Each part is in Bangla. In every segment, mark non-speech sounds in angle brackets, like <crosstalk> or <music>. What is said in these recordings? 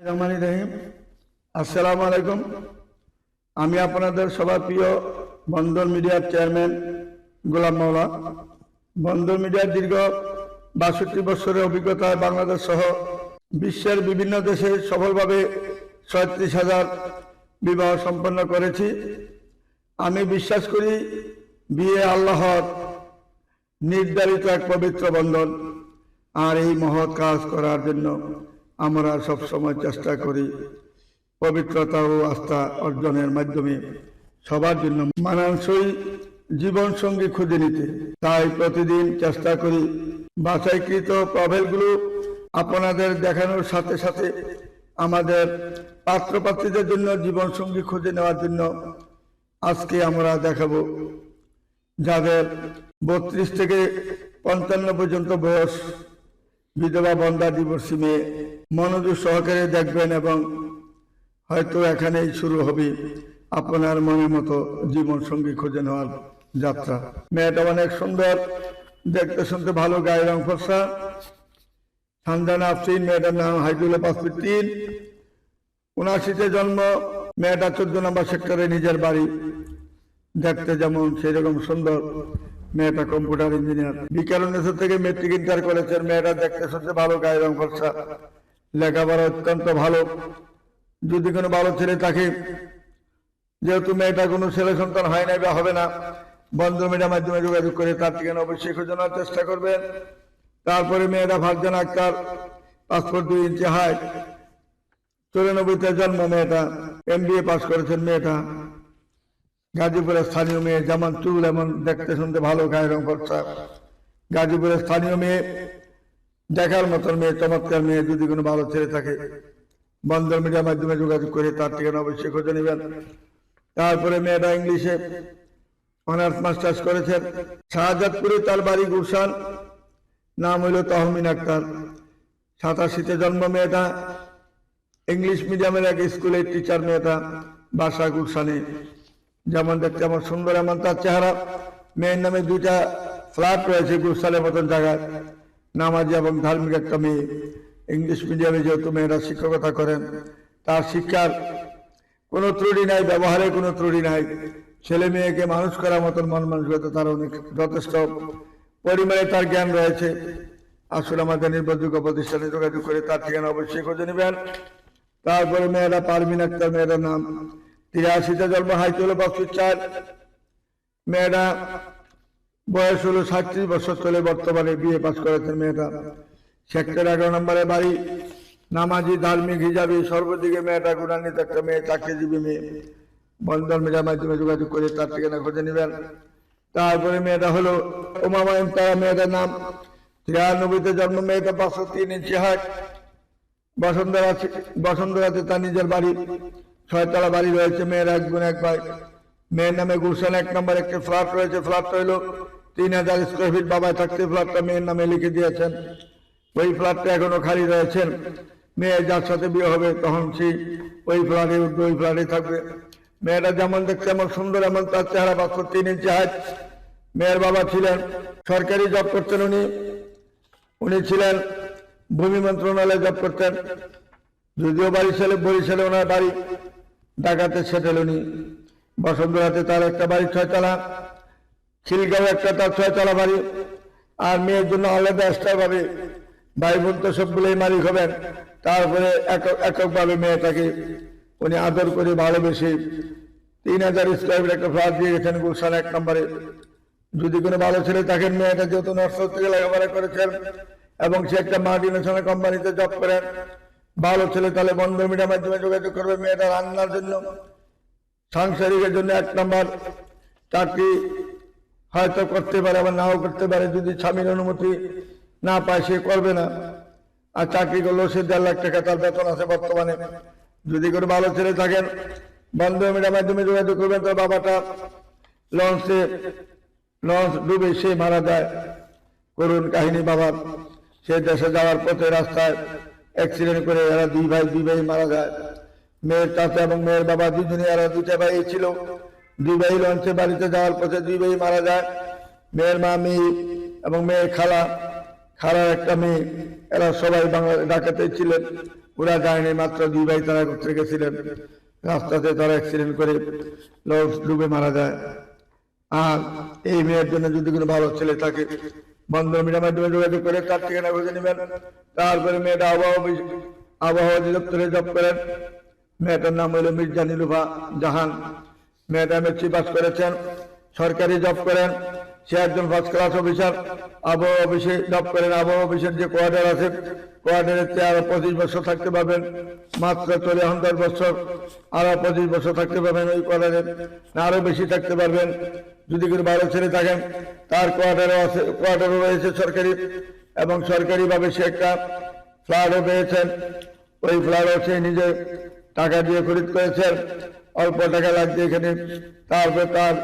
রহমান রহিম। আসসালামু আলাইকুম। আমি আপনাদের সবার প্রিয় বন্দর মিডিয়ার চেয়ারম্যান গোলাম মাওলা। বন্দর মিডিয়ার দীর্ঘ বাষট্টি বছরের অভিজ্ঞতায় বাংলাদেশ সহ বিশ্বের বিভিন্ন দেশে সফলভাবে ছয়ত্রিশ হাজার বিবাহ সম্পন্ন করেছি। আমি বিশ্বাস করি, বিয়ে আল্লাহর নির্ধারিত এক পবিত্র বন্ধন আর এই মহৎ কাজ করার জন্য আমরা সব সময় চেষ্টা করি পবিত্রতা ও আস্থা অর্জনের মাধ্যমে সবার জন্য মানানসই জীবন সঙ্গী খুঁজে নিতে। তাই প্রতিদিন চেষ্টা করি বাছাইকৃত প্রভেলগুলো আপনাদের দেখানোর সাথে সাথে আমাদের পাত্রপাত্রীদের জন্য জীবন সঙ্গী খুঁজে নেওয়ার জন্য আজকে আমরা দেখাবো যাদের বত্রিশ থেকে পঞ্চান্ন পর্যন্ত বয়স বিধবা বন্ধা ডিভোর্সি মেয়ে মনোযোগ সহকারে দেখবেন এবং হয়তো এখানেই শুরু হবে আপনার মনের মতো জীবন সঙ্গী খুঁজে নেওয়ার যাত্রা। মেয়েটা অনেক সুন্দর, দেখতে শুনতে ভালো, গায়ের রং ফর্সা। সানজানা আফসিন, মেয়েটার নাম হাইদুল্লা পাসপির তিন উনআশিতে জন্ম, মেয়েটা চোদ্দ নম্বর সেক্টরে নিজের বাড়ি। দেখতে যেমন সেই রকম সুন্দর, মেয়েটা কম্পিউটার ইঞ্জিনিয়ার। বিকারুন্নেশ্বর থেকে মেট্রিক ইন্টার করেছেন মেয়েটা দেখতে শুনতে ভালো, গায়ের রং ফর্সা। লেখাপড়া অত্যন্ত ভালো। যদি কোনো ভালো ছেলে থাকে, যেহেতু মেয়েটা কোনো ছেলে সন্তান হয় নাই বা হবে না, বন্ধু মিডিয়ার মাধ্যমে যোগাযোগ করে তার ঠিকানা অবশ্যই খুঁজে নেওয়ার চেষ্টা করবেন। তারপরে মেয়েটা ফারজান আক্তার, পাসপোর্ট দুই ইঞ্চি হাইট চুরানব্বইতে জন্ম মেয়েটা এম বি এ পাস করেছেন মেয়েটা। গাজীপুরের স্থানীয় মেয়ে যেমন চুল, এমন দেখতে শুনতে ভালো, গায়ের রং ফর্সা। গাজীপুরের স্থানীয় মেয়ে দেখার মতন মেয়ে, চমৎকার মেয়ে, যদি কোনো ভালো ছেলে থাকে, বন্দর মিডিয়ার মাধ্যমে যোগাযোগ করে তার ঠিকানা অবশ্যই খুঁজে নেবেন। তারপরে মেয়েটা ইংলিশে, অনার্স, মাস্টার্স করেছেন। শাহজাদপুরে তার বাড়ি গুলশান। নাম হইল তহমিন আক্তার। সাতাশিতে জন্ম মেয়েটা। ইংলিশ মিডিয়ামের এক স্কুলের টিচার মেয়েটা, বাসা গুলশানে। যেমন দেখতে আমার সুন্দর এমন তার চেহারা। মেয়ের নামে দুইটা ফ্ল্যাট রয়েছে গুলশানের মতন জায়গায়। নামাজি এবং ধার্মিক একটা মেয়ে। ইংলিশ মিডিয়ামে যেহেতু মেয়েরা শিক্ষকতা করেন, তার শিক্ষার কোনো ত্রুটি নাই ব্যবহারে কোনো ত্রুটি নাই। ছেলে মেয়েকে মানুষ করার মতন মন মানসিকতা তার অনেক যথেষ্ট। পরিমাণে তার জ্ঞান রয়েছে। আসলে আমাদের নির্ভরযোগ্য প্রতিষ্ঠানে যোগাযোগ করে তার ঠিকানা অবশ্যই খুঁজে নেবেন। তারপরে মেয়েরা পারমিন আক্তার মেয়েটার নাম। তিরাশিতে জন্ম, হাইতুল চার মেয়েরা বয়স হলো সাতত্রিশ বছর চলে বর্তমানে বিয়ে পাস করেছেন মেয়েটা। সেক্টর এগারো নম্বরে বাড়ি। নামাজি, ধার্মিক হিসাবে সর্বদিকে মেয়েটা গুণান্বিত একটা মেয়ে, চাকরিজীবী মেয়ে। বন্ধন মেজার মাধ্যমে যোগাযোগ করে তার ঠিকানা খুঁজে নেবেন। তারপরে মেয়েটা হলো উমামায়ন তারা মেয়েটার নাম। তিরানব্বইতে জন্ম, মেয়েটা পাঁচশো তিন ইঞ্চি হাট বসন্তরা বসন্তরাতে তার নিজের বাড়ি। ছয়তলা বাড়ি রয়েছে মেয়ের এক বোন এক ভাই মেয়ের নামে গুলশান এক নম্বর একটি ফ্ল্যাট রয়েছে। ফ্ল্যাটটা হলো তিন হাজার স্কোয়ার ফিট বাবায় থাকতে ফ্ল্যাটটা মেয়ের নামে লিখে দিয়েছেন। ওই ফ্ল্যাটটা এখনও খালি রয়েছেন। মেয়ে যার সাথে বিয়ে হবে তখন সেই ওই ফ্ল্যাটে উঠবে, ওই ফ্ল্যাটে থাকবে। মেয়েটা যেমন দেখতে এমন সুন্দর, এমন তার চেহারা পাঁচশো তিন ইঞ্চি হাইট মেয়ের বাবা ছিলেন সরকারি জব করতেন উনি। উনি ছিলেন ভূমি মন্ত্রণালয়ে জব করতেন। যদিও বাড়ি বরিশালে বরিশালে ওনার বাড়ি ঢাকাতে সেটেল উনি। বসন্তরাতে তার একটা বাড়ি ছয়তলা। খিলগাঁও একটা তার ছয়তলা বাড়ি, আর মেয়ের জন্য আলাদা এক্সট্রা ভাবে ভাই বোন তো সবগুলোই মালিক হবেন। তারপরে একক এককভাবে মেয়েটাকে উনি আদর করে ভালোবেসে তিন হাজার স্কোয়ার ফিট একটা ফ্ল্যাট দিয়ে গেছেন গুলশান এক নম্বরে। যদি কোনো ভালো ছেলে থাকেন, মেয়েটা যেহেতু নর্সল থেকে লেখাপড়া করেছেন এবং সে একটা মাল্টিনেশনাল কোম্পানিতে জব করেন, ভালো ছেলে তাহলে বন্ধ মিডিয়ার মাধ্যমে যোগাযোগ করবে মেয়েটা রান্নার জন্য। সাংসারিকের জন্য এক নম্বর। চাকরি হয়তো করতে পারে, আবার নাও করতে পারে, যদি স্বামীর অনুমতি না পায়, সে করবে না। আর চাকরি করলেও সে দেড় লাখ টাকা তার বেতন আছে বর্তমানে। যদি কোনো ভালো ছেলে থাকেন বন্ধ মিডিয়ার মাধ্যমে যোগাযোগ করবেন, তার বাবাটা লঞ্চে, লঞ্চ ডুবে সে মারা যায়। করুন কাহিনী বাবার সে দেশে যাওয়ার পথে রাস্তায় অ্যাক্সিডেন্ট করে এরা দুই ভাই দুই ভাই মারা যায়। মেয়ের চাচা এবং মেয়ের বাবা দুজনে এরা দুটা ভাই ছিল। দুই ভাই লঞ্চে বাড়িতে যাওয়ার পথে দুই ভাই মারা যায়। মেয়ের মা মেয়ে এবং মেয়ের খালা। খারাপ একটা মেয়ে। এরা সবাই বাংলা ঢাকাতে ছিলেন। ওরা যায়নি মাত্র দুই ভাই তারা করতে গেছিলেন। রাস্তাতে তারা অ্যাক্সিডেন্ট করে লঞ্চ ডুবে মারা যায়। আর এই মেয়ের জন্য যদি কোনো ভালো ছেলে থাকে বন্ধন মিডিয়ার মাধ্যমে যোগাযোগ করে তার ঠিকানা খুঁজে নেবেন। তারপরে মেয়েটা আবহাওয়া আবহাওয়া অধিদপ্তরে জব করেন। মেয়েটার নাম হলো মির্জা নীলুফা জাহান। মেয়েটা মেট্রি পাস করেছেন, সরকারি জব করেন, সে একজন ফার্স্ট ক্লাস অফিসার আবহাওয়া অফিসে জব করেন, আবহাওয়া অফিসের যে কোয়ার্টার আছে কোয়ার্টারের চেয়ে আরও পঁচিশ বছর থাকতে পারবেন। মাত্র চলে দশ বছর, আরও পঁচিশ বছর থাকতে পারবেন ওই কোয়ার্টারে আরও বেশি থাকতে পারবেন। যদি কোনো বাইরে ছেলে থাকেন, তার কোয়ার্টারও আছে কোয়ার্টারও রয়েছে সরকারি। এবং সরকারিভাবে সে একটা ফ্ল্যাটও পেয়েছেন। ওই ফ্ল্যাটও সে নিজে টাকা দিয়ে খরিদ করেছেন। অল্প টাকা লাগছে এখানে। তারপরে তার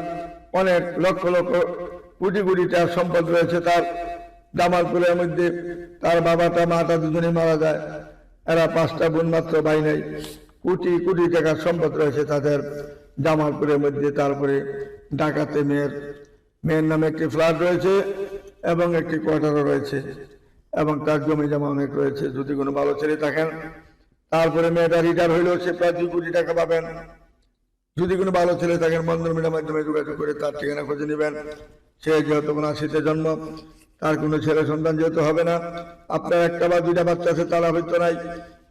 অনেক লক্ষ লক্ষ কোটি কোটি টাকার সম্পদ রয়েছে তার জামালপুরের মধ্যে। তার বাবাটা মাটা দুজনে মারা যায়। এরা পাঁচটা বোন মাত্র, ভাই নাই। কোটি কোটি টাকার সম্পদ রয়েছে তাদের জামালপুরের মধ্যে। তারপরে ঢাকাতে মেয়ের মেয়ের নামে একটি ফ্ল্যাট রয়েছে এবং একটি কোয়ার্টারও রয়েছে এবং তার জমি জমা অনেক রয়েছে। যদি কোনো ভালো ছেলে থাকেন, তারপরে মেয়েটা রিটায়ার হইলেও সে প্রায় দুই কোটি টাকা পাবেন। যদি কোনো ভালো ছেলে থাকেন বন্ধন মিডিয়ার মাধ্যমে যোগাযোগ করে তার ঠিকানা খুঁজে নেবেন। সে যেহেতু কোনো আশিতে জন্ম, তার কোনো ছেলে সন্তান যেহেতু হবে না, আপনার একটা বা দুইটা বাচ্চা আছে, তারা হয়তো নাই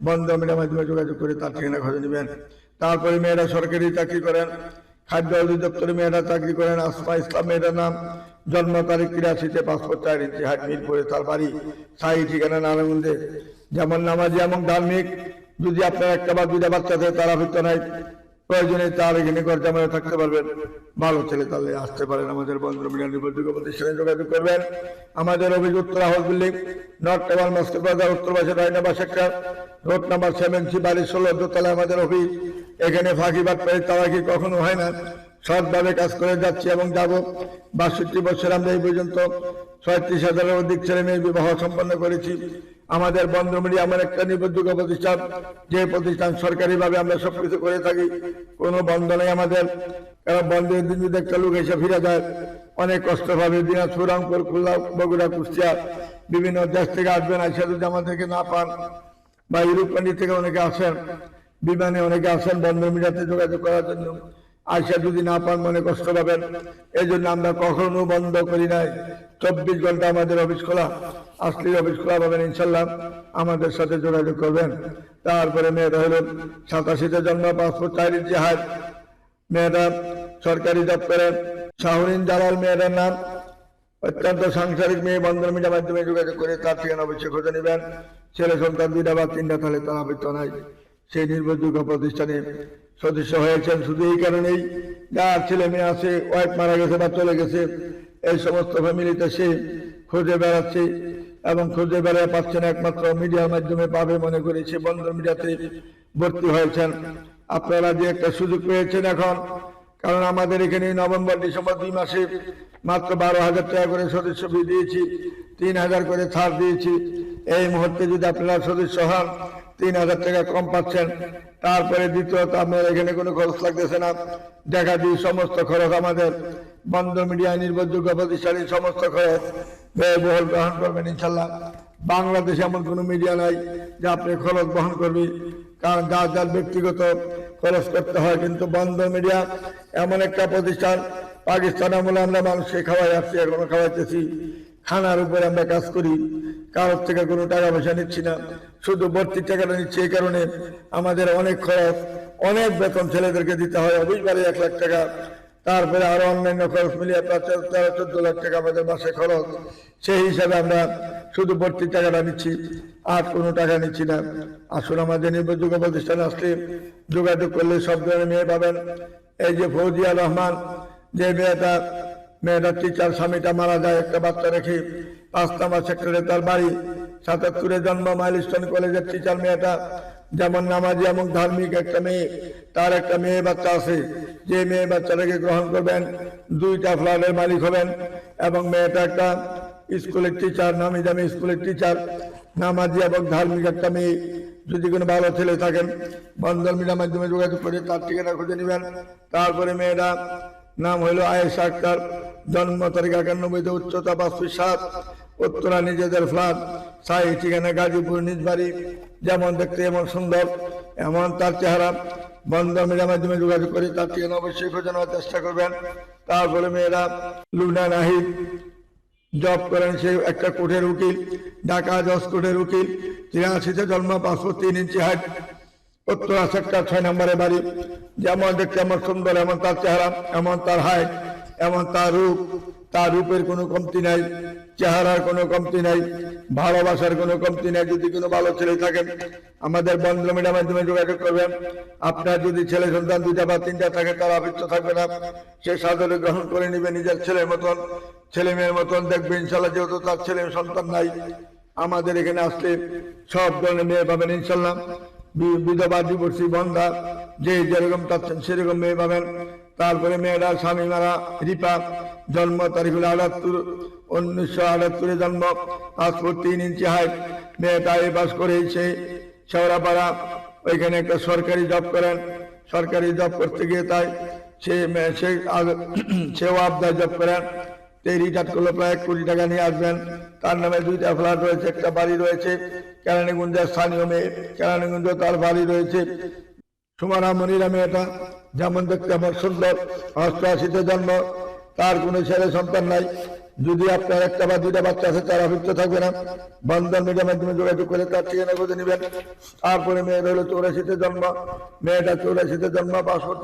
বন্ধন মিডিয়ার মাধ্যমে যোগাযোগ করে তার ঠিকানা খুঁজে নেবেন। তারপরে মেয়েরা সরকারি চাকরি করেন, খাদ্য অধিদপ্তরে মেয়েরা চাকরি করেন, আসমা ইসলাম মেয়েটার নাম, জন্ম তারিখ তিরাশিতে পাসপোর্ট চার ইঞ্চি হাট মিরপুরে তার বাড়ি সাই ঠিকানা নারায়ণগঞ্জে। যেমন নামাজি এবং ধার্মিক, যদি আপনার একটা বা দুইটা বাচ্চা থাকে তারা হয়তো নাই প্রয়োজনে তার এখানে জামায় থাকতে পারবেন। ভালো ছেলে তাহলে আসতে পারেন আমাদের বন্ধু মিডিয়া নির্ভরযোগ্য প্রতিষ্ঠানে যোগাযোগ করবেন। আমাদের অভিযোগ উত্তর হাউস বিল্ডিং নর্থ টেবাল মাস্টার বাজার উত্তর পাশে রায়নাবা sector road number seven C বাড়ি ষোলো, দোতলায় আমাদের অফিস। এখানে ফাঁকি বাদ পেয়ে তারা কি কখনো হয় না? সৎভাবে কাজ করে যাচ্ছি এবং যাব। বাষট্টি বছর আমরা এই পর্যন্ত ছয়ত্রিশ হাজারের অধিক ছেলে মেয়ে বিবাহ সম্পন্ন করেছি। আমাদের বন্ধুমণি আমার একটা নির্ভরযোগ্য প্রতিষ্ঠান, যে প্রতিষ্ঠান সরকারিভাবে আমরা সবকিছু করে থাকি, কোনো বন্ধ নেই আমাদের। কারণ বন্ধের দিন যদি একটা লোক এসে ফিরে যায়, অনেক কষ্ট পাবে। দিনাজপুর, রংপুর, খুলনা, বগুড়া, কুষ্টিয়া, বিভিন্ন দেশ থেকে আসবেন আসে যদি আমাদেরকে না পান, বা ইউরোপ কান্ট্রি থেকে অনেকে আসেন, বিমানে অনেকে আসেন বন্ধন মিডিয়াতে যোগাযোগ করার জন্য আইসা যদি না পান, মনে কষ্ট পাবেন। এই জন্য আমরা কখনো বন্ধ করি নাই। চব্বিশ ঘণ্টা আমাদের অফিস খোলা। আসলে অফিস খোলা পাবেন ইনশাল্লাহ। আমাদের সাথে যোগাযোগ করবেন। তারপরে মেয়েটা হলো সাতাশিতে জন্ম, পাসপোর্ট ইঞ্চি হাত মেয়েটা সরকারি করেন শাহরিন জালাল মেয়েটার নাম। অত্যন্ত সাংসারিক মেয়ে, বন্ধন মিডিয়ার মাধ্যমে যোগাযোগ করে তার ঠিকানা অবশ্যই খুঁজে নেবেন। ছেলে সন্তান দুইটা বা তিনটা, তাহলে তার আবৃত্ত নাই। সেই নির্ভরযোগ্য প্রতিষ্ঠানে সদস্য হয়েছেন। শুধু এই কারণেই, যার ছেলে মেয়ে আছে ওয়াইফ মারা গেছে বা চলে গেছে এই সমস্ত ফ্যামিলিতে সে খুঁজে বেড়াচ্ছে এবং খুঁজে বেড়াতে পাচ্ছে না একমাত্র মিডিয়ার মাধ্যমে পাবে মনে করি সে বন্ধন মিডিয়াতে ভর্তি হয়েছেন। আপনারা যে একটা সুযোগ পেয়েছেন এখন, কারণ আমাদের এখানে নভেম্বর, ডিসেম্বর দুই মাসে মাত্র বারো হাজার টাকা করে সদস্য ফি দিয়েছি, তিন হাজার করে ছাড় দিয়েছি। এই মুহূর্তে যদি আপনারা সদস্য হন, তিন হাজার টাকা কম পাচ্ছেন। তারপরে দ্বিতীয়ত, আপনার এখানে কোনো খরচ লাগতেছে না। দেখা দিই সমস্ত খরচ আমাদের। বন্ধ মিডিয়া, নির্ভরযোগ্য প্রতিষ্ঠানের সমস্ত খরচ ব্যয়বহুল গ্রহণ করবেন ইনশাল্লাহ বাংলাদেশে এমন কোনো মিডিয়া নাই যে আপনি খরচ বহন করবে, কারণ যার যার ব্যক্তিগত খরচ করতে হয়। কিন্তু বন্ধ মিডিয়া এমন একটা প্রতিষ্ঠান, পাকিস্তান আমলে আমরা মানুষকে খাওয়াই আসছি, এখনও খাওয়াইতেছি। খানার উপরে আমরা কাজ করি, কারোর থেকে কোনো টাকা পয়সা নিচ্ছি না। শুধু ভর্তির টাকাটা নিচ্ছি এই কারণে আমাদের অনেক খরচ, অনেক বেতন ছেলেদেরকে দিতে হয়। অবশ্যই এক লাখ টাকা তারপরে আরও অন্যান্য খরচ মিলিয়ে প্রায় তেরো চোদ্দ লাখ টাকা আমাদের মাসে খরচ। সেই হিসাবে আমরা শুধু ভর্তির টাকাটা নিচ্ছি, আর কোনো টাকা নিচ্ছি না। আসুন আমাদের নির্ভরযোগ্য প্রতিষ্ঠানে আসলে যোগাযোগ করলে সব ধরনের মেয়ে পাবেন। এই যে ফৌজিয়া রহমান, যে মেয়েটা, মেয়েটার টিচার স্বামীটা মারা যায়, একটা বাচ্চা রেখে পাঁচ নাম্বার সেক্টরে তার বাড়ি। সাতাত্তরে জন্ম মাইলস্টোন কলেজের টিচার মেয়েটা। যেমন নামাজি এবং ধার্মিক একটা মেয়ে, তার একটা মেয়ে বাচ্চা আছে। যে মেয়ে বাচ্চাটাকে গ্রহণ করবেন, দুইটা ফ্ল্যাটের মালিক হবেন এবং মেয়েটা একটা স্কুলের টিচার নামি দামি স্কুলের টিচার নামাজি এবং ধার্মিক একটা মেয়ে। যদি কোনো ভালো ছেলে থাকেন বন্ধন মিডিয়ার মাধ্যমে যোগাযোগ করে তার ঠিকানা খুঁজে নেবেন। তারপরে মেয়েরা নাম হইল আয়েশা আক্তার, জন্ম তারিখ একানব্বইতে উচ্চতা পাঁচ ফিট সাত, উত্তরা নিজেদের ফ্ল্যাট সাই ঠিকানা গাজীপুর নিজ বাড়ি যেমন দেখতে এমন সুন্দর, এমন তার চেহারা। বন্ধ মিডিয়ার মাধ্যমে যোগাযোগ করে, তার ঠিকানা অবশ্যই খোঁজে নেওয়ার চেষ্টা করবেন। তারপরে মেয়েরা লুনা নাহিদ, জব করেন সে একটা কোর্টের উকিল, ঢাকা জজ কোর্টের উকিল। তিরাশিতে জন্ম, পাঁচশো তিন ইঞ্চি হাইট উত্তরা সেক্টর ছয় নম্বরে বাড়ি। যেমন দেখতে এমন সুন্দর, এমন তার চেহারা, এমন তার হাইট এমন তার রূপ, তার রূপের কোনো কমতি নাই, চেহারার কোনো কমতি নাই, ভালোবাসার কোনো কমতি নাই, যদি কোনো ভালো ছেলে থাকেন আমাদের বন্ধু মিডিয়ার মাধ্যমে যোগাযোগ করবেন। আপনার যদি ছেলে সন্তান দুইটা বা তিনটা থাকে, তার আবৃত্ত থাকবে না। সে সাদরে গ্রহণ করে নিবে নিজের ছেলের মতন। ছেলে মেয়ের মতন দেখবে, ইনশাল্লাহ, যেহেতু তার ছেলে সন্তান নাই। আমাদের এখানে আসলে সব ধরনের মেয়ে পাবেন, ইনশাল্লাহ। বিধবা দিবসী বন্ধা, যে যেরকম চাচ্ছেন, সেরকম মেয়ে পাবেন। তারপরে মেয়েরা স্বামী মারা রিপা, জন্ম তারিখ হলো আটাত্তর, উনিশশো আটাত্তরে জন্ম, পাসপোর্ট তিন ইঞ্চি হাইট, মেয়েটা এ পাস করেই সে শেওড়াপাড়া। ওইখানে একটা সরকারি জব করেন। সরকারি জব করতে গিয়ে তাই সে <clears throat> সেও আবদার জব করেন। রিটার্ন করল প্রায় এক কোটি টাকা নিয়ে আসবেন। তার নামে দুইটা ফ্ল্যাট রয়েছে, একটা বাড়ি রয়েছে, কেরানীগঞ্জের স্থানীয় মেয়ে কেরানীগঞ্জ তার বাড়ি রয়েছে। সুমানা মনিরা মেয়েটা যেমন দেখতে আমার সুন্দর অষ্টআশিতে জন্ম, তার কোনো ছেলে সন্তান নাই। যদি আপনার একটা বা দুইটা বাচ্চা আছে, তারা অভিজ্ঞ থাকবে না। বন্ধন মিডিয়ার মাধ্যমে যোগাযোগ করে তার ঠিকানা খুঁজে নেবেন। তারপরে মেয়ের হলো চৌরাশিতে জন্ম। মেয়েটা চৌরাশিতে জন্ম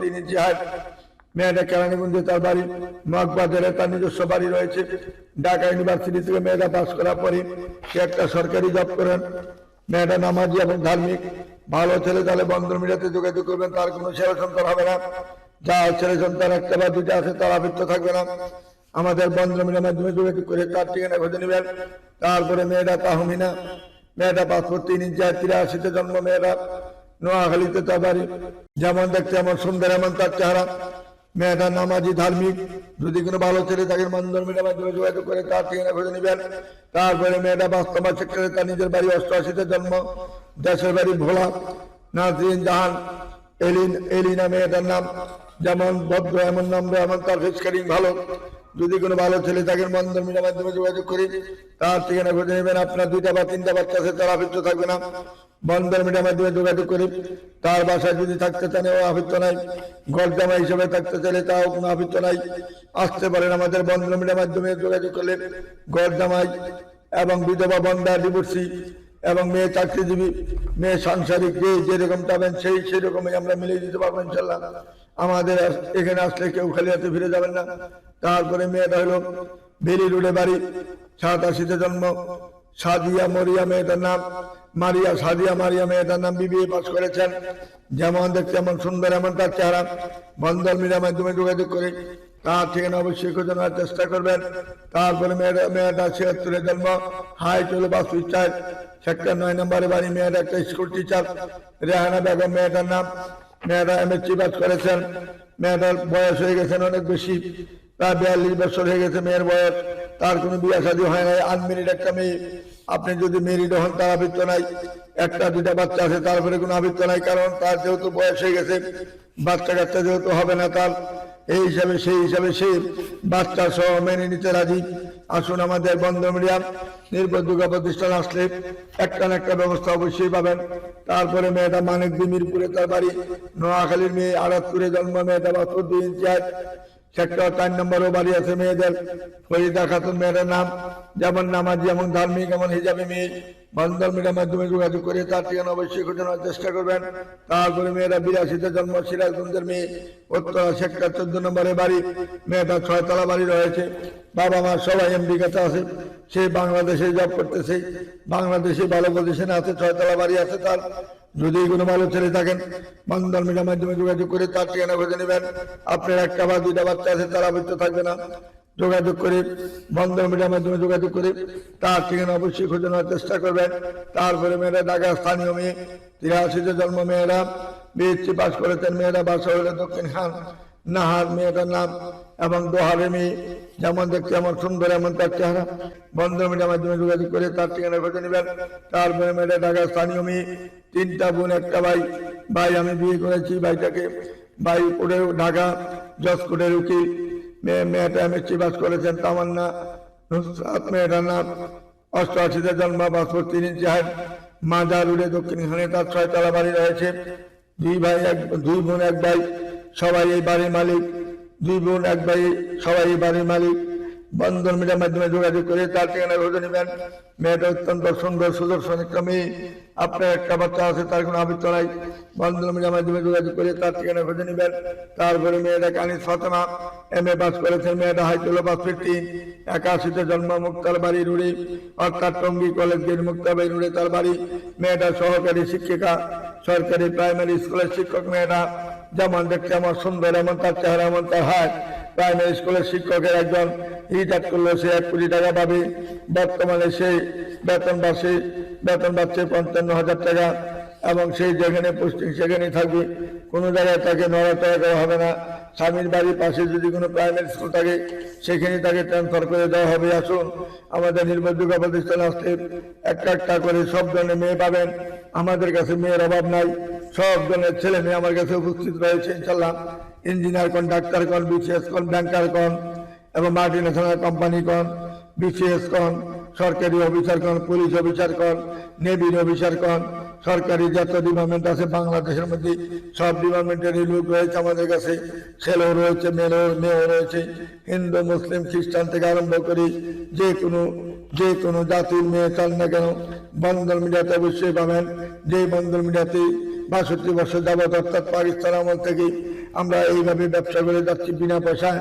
তিন ইঞ্চি হাইট মেয়েটা কেরানীগঞ্জে তার বাড়ি। মগবাজারে তার নিজস্ব বাড়ি রয়েছে। ঢাকা ইউনিভার্সিটি থেকে মেয়েটা পাস করার পরে সে একটা সরকারি জব করেন। মেয়েটা নামাজি এবং ধার্মিক। ভালো ছেলে তাহলে বন্ধন মিডিয়াতে যোগাযোগ করবেন, তার কোনো ছেলে সন্তান হবে না। যা ছেলে সন্তান একটা বা দুটা আছে, তার আবৃত্ত থাকবে না। আমাদের বন্ধন মিডিয়ার মাধ্যমে যোগাযোগ করে তার ঠিকানা খুঁজে নেবেন। তারপরে মেয়েটা তাহমিনা, মেয়েটা পাসপোর্ট তিন ইঞ্চি আর তিরাশিতে জন্ম মেয়েরা নোয়াখালীতে তার বাড়ি যেমন দেখতে এমন সুন্দর, এমন তার চেহারা। মেয়েটা নামাজি ধার্মিক যদি কোনো ভালো ছেলে থাকে মন্দর মিডিয়ার মাধ্যমে যোগাযোগ করে তার ঠিকানা খুঁজে নেবেন। তারপরে মেয়েটা বাস্তবা সেক্টরে তার নিজের বাড়ি অষ্টআশিতে জন্ম। দেশের বাড়ি ভোলা, নাজরিন জাহান, এলিন, এলিনা মেয়েটার নাম। যেমন ভদ্র, এমন নম্র, এমন তার ফিসকারিং ভালো। যদি কোনো ভালো ছেলে থাকেন বন্ধন মিডিয়ার মাধ্যমে যোগাযোগ করি। তার ঠিকানা খুঁজে নেবেন। আপনার দুইটা বা তিনটা বাচ্চা আছে, তার আবৃত্ত থাকবে না। বন্ধন মিডিয়ার মাধ্যমে যোগাযোগ করি। তার বাসায় যদি থাকতে চান ও আবৃত্ত নাই। গরজামা হিসেবে থাকতে চাইলে তাও কোনো আবৃত্ত নাই। আসতে পারেন আমাদের বন্ধন মিডিয়ার মাধ্যমে যোগাযোগ করলে। গরজামাই এবং বিধবা বন্ধা ডিভোর্সি এবং মেয়ে চাকরিজীবী, মেয়ে সাংসারিক, যে যেরকম পাবেন সেই সেই রকমই আমরা মিলিয়ে দিতে পারব, ইনশাল্লাহ। আমাদের এখানে আসলে কেউ খালি হাতে ফিরে যাবেন না। তারপরে মেয়েটা হলো বেলি রোডে বাড়ি, সাতাশিতে জন্ম সাদিয়া মরিয়া মেয়েটার নাম, মারিয়া সাদিয়া মারিয়া মেয়েটার নাম বিবিএ পাস করেছেন। যেমন দেখতে এমন সুন্দর, এমন তার চেহারা। বন্ধন মিডিয়ার মাধ্যমে যোগাযোগ করে তার ঠিকানা অবশ্যই খোঁজানোর নেওয়ার চেষ্টা করবেন। তারপরে মেয়েটা মেয়েটা ছিয়াত্তরে জন্ম হাই চলে বাস চার, সেক্টর নয় নম্বরে বাড়ি, মেয়েটা একটা স্কুল টিচার রেহানা বেগম মেয়েটার নাম। মেয়েটা এম এস পাস করেছেন। মেয়েটার বয়স হয়ে গেছেন অনেক বেশি। প্রায় বিয়াল্লিশ বছর হয়ে গেছে মেয়ের বয়স। তার কোনো বিয়ে শাদী হয় নাই আনমেরিড একটা মেয়ে। আপনি যদি মেরিড হন, তার আবৃত্ত নাই। একটা দুটা বাচ্চা আছে তারপরে কোনো আবৃত্ত নাই, কারণ তার যেহেতু বয়স হয়ে গেছে বাচ্চা কাচ্চা যেহেতু হবে না তার, এই হিসাবে, সেই হিসাবে সে বাচ্চা সহ মেনে নিতে রাজি। আসুন আমাদের বন্ধ মিডিয়াম নির্ভরযোগ্য প্রতিষ্ঠান আসলে একটা না একটা ব্যবস্থা অবশ্যই পাবেন। তারপরে মেয়েটা মানিক মিরপুরে তার বাড়ি। নোয়াখালীর মেয়ে আড়াতপুরে জন্ম, মেয়েটা বাস্তব দুই ইঞ্চি। সেক্টর চার নম্বরও বাড়ি আছে মেয়েদের। ফরিদা খাতুন মেয়েদের নাম। যেমন নামাজ, যেমন ধার্মিক এমন হিজাবি মেয়ে। বন্ধন মিডিয়ার মাধ্যমে যোগাযোগ করে তার ঠিকানা অবশ্যই খোঁজানোর চেষ্টা করবেন। তারপরে মেয়েরা বিরাশিতে জন্ম, সিরাজগঞ্জের মেয়ে উত্তরা সেক্টর চোদ্দ নম্বরে বাড়ি, মেয়েটা ছয়তলা বাড়ি রয়েছে। বাবা মা সবাই আমেরিকাতে আছে, সে বাংলাদেশে জব করতেছে। বাংলাদেশে ভালো পজিশনে আছে, ছয়তলা বাড়ি আছে তার। যদি কোনো ভালো ছেলে থাকেন বন্ধন মিডিয়ার মাধ্যমে যোগাযোগ করে তার ঠিকানা খুঁজে নেবেন। আপনার একটা বা দুইটা বাচ্চা আছে, তারা আবৃত্ত থাকবে না। যোগাযোগ করে বন্ধন মিডিয়ার মাধ্যমে যোগাযোগ করে, তার ঠিকানা অবশ্যই খুঁজে নেওয়ার চেষ্টা করবেন। তারপরে মেয়েরা ঢাকা স্থানীয় মেয়ে, তিরাশিতে জন্ম মেয়েরা, বিএসসি পাস করেছেন মেয়েরা বাসা হলে দক্ষিণ খান নাহার মেয়েটার নাম, এবং দোহারে মেয়ে, যেমন দেখতে এমন সুন্দর, এমন তার চেহারা। বন্ধন মিডিয়ার মাধ্যমে যোগাযোগ করে তার ঠিকানা খুঁজে নেবেন। তারপরে মেয়েটা ঢাকা স্থানীয় মেয়ে, তিনটা বোন, একটা ভাই। ভাই, আমি বিয়ে করেছি ভাইটাকে। ভাই করে ঢাকা জজ উকিল। মেয়ে মেয়েটা পাস করেছেন, তামান্না। নুসরাত মেয়েটার নাম অষ্টআশিতে জন্ম তিন ইঞ্চি হাট মাজার উড়ে দক্ষিণখানে তার ছয়তলা বাড়ি রয়েছে। দুই ভাই, এক, দুই বোন, এক ভাই, সবাই এই বাড়ির মালিক। দুই বোন, এক ভাই, সবাই এই বাড়ির মালিক। বন্ধন মিডিয়ার মাধ্যমে যোগাযোগ করে তার ঠিকানা খোঁজে নেবেন। মেয়েটা অত্যন্ত সুন্দর সুদর্শন আপনার একটা বাচ্চা আছে, তার কোনো আবৃত্ত নাই। বন্ধন মিডিয়ার মাধ্যমে যোগাযোগ করে তার ঠিকানা খুঁজে নেবেন। তারপরে মেয়েটা Kanis Fatema. M A pass করেছেন মেয়েটা হাইতুল পাস ফিফটিন একাশিতে জন্ম, মুক্তার বাড়ি রুড়ি। অর্থাৎ টঙ্গী কলেজ গেট, মুক্তার বাড়ি রুড়ে, তার বাড়ি। মেয়েটা সহকারী শিক্ষিকা, সরকারি প্রাইমারি স্কুলের শিক্ষক মেয়েটা। যেমন দেখতে আমার সুন্দর, এমন তার চেহারা, এমন তার হাত। প্রাইমারি স্কুলের শিক্ষকের একজন রিটায়ার করল, সে এক কোটি টাকা পাবে। বর্তমানে সে বেতন বাসে বেতন পাচ্ছে পঞ্চান্ন হাজার টাকা এবং সেই যেখানে পোস্টিং সেখানেই থাকবে। কোনো জায়গায় তাকে নড়াচড়া করা হবে না। স্বামীর বাড়ির পাশে যদি কোনো প্রাইমারি স্কুল থাকে সেখানে তাকে ট্রান্সফার করে দেওয়া হবে। আসুন, আমাদের নির্ভরযোগ্য প্রতিষ্ঠানে আসলে একটা একটা করে সব ধরনের মেয়ে পাবেন। আমাদের কাছে মেয়ের অভাব নাই। সব ধরনের ছেলে মেয়ে আমার কাছে উপস্থিত রয়েছে ইনশাল্লাহ ইঞ্জিনিয়ার কোন, ডাক্তার কোন, বিসিএস কোন, ব্যাংকার কোন, এবং মাল্টি ন্যাশনাল কোম্পানি কন, বিসিএস কন, সরকারি অফিসার কোন, পুলিশ অফিসার কোন নেভির অফিসার কোন, সরকারি যত ডিপার্টমেন্ট আছে বাংলাদেশের মধ্যে সব ডিপার্টমেন্টেরই লোক রয়েছে আমাদের কাছে। ছেলেও রয়েছে মেয়েও মেয়েও রয়েছে। হিন্দু, মুসলিম, খ্রিস্টান থেকে আরম্ভ করি যে কোনো যে কোনো জাতির মেয়ে চান না কেন, বন্ধন মিডিয়াতে অবশ্যই পাবেন। যে বন্ধন মিডিয়াতে বাষট্টি বছর যাবত অর্থাৎ পাকিস্তান আমল থেকে আমরা এইভাবে ব্যবসা করে যাচ্ছি বিনা পয়সায়।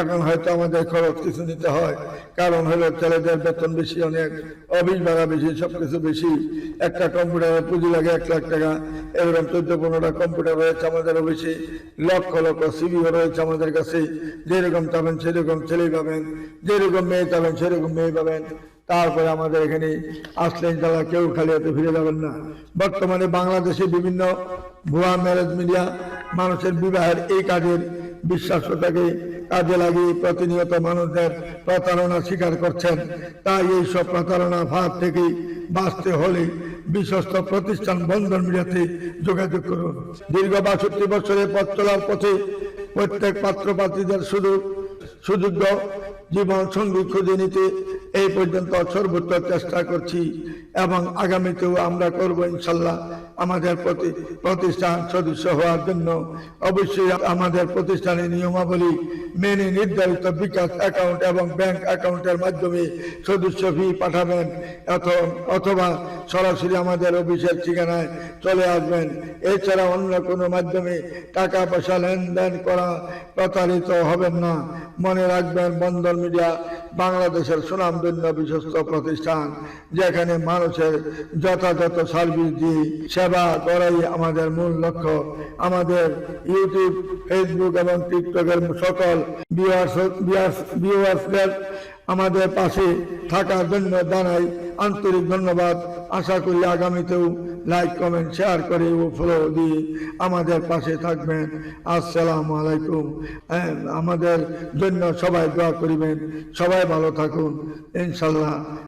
এখন হয়তো আমাদের খরচ কিছু নিতে হয়। কারণ হলো ছেলেদের বেতন বেশি, অনেক অফিস ভাড়া বেশি সব কিছু বেশি। একটা কম্পিউটারের পুঁজি লাগে এক লাখ টাকা। এরকম চোদ্দ পনেরোটা কম্পিউটার রয়েছে আমাদের অফিসে। লক্ষ লক্ষ সিবিও রয়েছে আমাদের কাছে। যেরকম চাবেন সেরকম ছেলে পাবেন। যেরকম মেয়ে চাবেন সেরকম মেয়ে পাবেন। তারপরে আমাদের এখানে আসলেন তারা কেউ খালি হাতে ফিরে যাবেন না। বর্তমানে বাংলাদেশে বিভিন্ন ভুয়া ম্যারেজ মিডিয়া মানুষের বিবাহের এই কাজের বিশ্বাসটাকে কাজে লাগিয়ে প্রতিনিয়ত মানুষদের প্রতারণা স্বীকার করছেন। তাই এই সব প্রতারণা ফাঁদ থেকে বাঁচতে হলে বিশ্বস্ত প্রতিষ্ঠান বন্ধন মিডিয়াতে যোগাযোগ করুন। দীর্ঘ বাষট্টি বছরের পথ চলার পথে প্রত্যেক পাত্র পাত্রীদের সুযোগ সুযোগ্য জীবন সঙ্গী খুঁজে নিতে এই পর্যন্ত সর্বোচ্চ চেষ্টা করছি এবং আগামীতেও আমরা করব ইনশাল্লাহ আমাদের প্রতি প্রতিষ্ঠান সদস্য হওয়ার জন্য। অবশ্যই আমাদের প্রতিষ্ঠানের নিয়মাবলী মেনে নির্ধারিত বিকাশ অ্যাকাউন্ট এবং ব্যাংক অ্যাকাউন্টের মাধ্যমে সদস্য ফি পাঠাবেন অথ- অথবা সরাসরি আমাদের অফিসের ঠিকানায় চলে আসবেন। এছাড়া অন্য কোনো মাধ্যমে টাকা পয়সা লেনদেন করা প্রতারিত হবেন না। মনে রাখবেন বন্ধন মিডিয়া বাংলাদেশের সুনাম সুনামধন্য বিশ্বস্ত প্রতিষ্ঠান, যেখানে মানুষের যথাযথ সার্ভিস দিয়ে সেবা করাই আমাদের মূল লক্ষ্য। আমাদের ইউটিউব, ফেসবুক এবং টিকটকের সকল ভিউয়ার্সদের আমাদের পাশে থাকার জন্য জানাই আন্তরিক ধন্যবাদ। আশা করি আগামীতেও লাইক কমেন্ট শেয়ার করে ও ফলো দিয়ে আমাদের পাশে থাকবেন। আসসালাম আলাইকুম। আমাদের জন্য সবাই দোয়া করিবেন। সবাই ভালো থাকুন। ইনশাল্লাহ